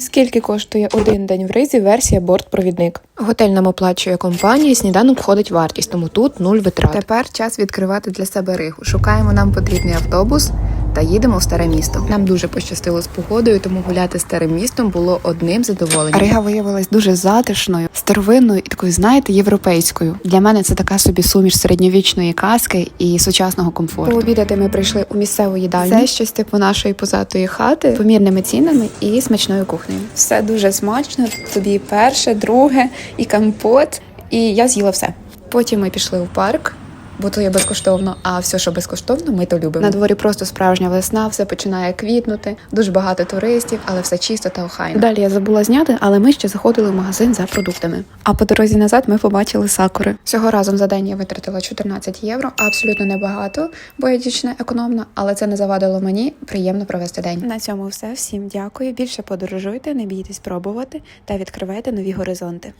Скільки коштує один день в ризі версія бортпровідник? Готель нам оплачує компанія, сніданок входить вартість, тому тут нуль витрат. Тепер час відкривати для себе ригу. Шукаємо нам потрібний автобус та їдемо в старе місто. Нам дуже пощастило з погодою, тому гуляти старим містом було одним задоволенням. Рига виявилась дуже затишною, старовинною і такою, знаєте, європейською. Для мене це така собі суміш середньовічної казки і сучасного комфорту. Пообідати ми прийшли у місцеву їдальню. Це щось типу нашої позатої хати, помірними цінами і смачною кухнею. Все дуже смачно. Тобі перше, друге і компот. І я з'їла все. Потім ми пішли у парк. Бо то є безкоштовно, а все, що безкоштовно, ми то любимо. На дворі просто справжня весна, все починає квітнути, дуже багато туристів, але все чисто та охайно. Далі я забула зняти, але ми ще заходили в магазин за продуктами. А по дорозі назад ми побачили сакури. Всього разом за день я витратила 14 євро, абсолютно небагато, бо я дівчина економна, але це не завадило мені приємно провести день. На цьому все. Всім дякую. Більше подорожуйте, не бійтесь пробувати та відкривайте нові горизонти.